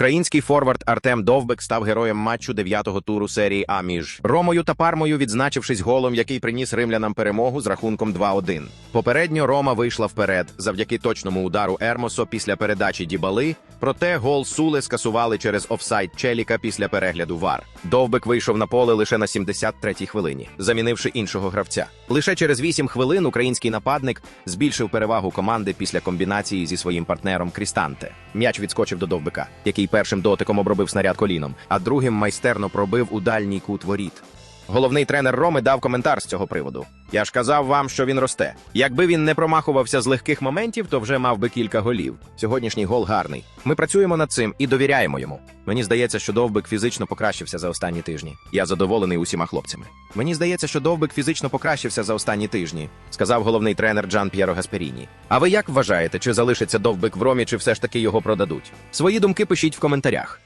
Український форвард Артем Довбек став героєм матчу дев'ятого туру серії А між Ромою та Пармою, відзначившись голом, який приніс римлянам перемогу з рахунком 2-1. Попередньо Рома вийшла вперед завдяки точному удару Ермосо після передачі Дібали. Проте гол Суле скасували через офсайд Челіка після перегляду ВАР. Довбек вийшов на поле лише на 73-й хвилині, замінивши іншого гравця. Лише через 8 хвилин український нападник збільшив перевагу команди після комбінації зі своїм партнером Крістанте. М'яч відскочив до Довбика, який першим дотиком обробив снаряд коліном, а другим майстерно пробив у дальній кут воріт. Головний тренер Роми дав коментар з цього приводу. Я ж казав вам, що він росте. Якби він не промахувався з легких моментів, то вже мав би кілька голів. Сьогоднішній гол гарний. Ми працюємо над цим і довіряємо йому. Мені здається, що Довбик фізично покращився за останні тижні. Я задоволений усіма хлопцями. Мені здається, що Довбик фізично покращився за останні тижні, сказав головний тренер Джан П'єро Гасперіні. А ви як вважаєте, чи залишиться Довбик в Ромі, чи все ж таки його продадуть? Свої думки пишіть в коментарях.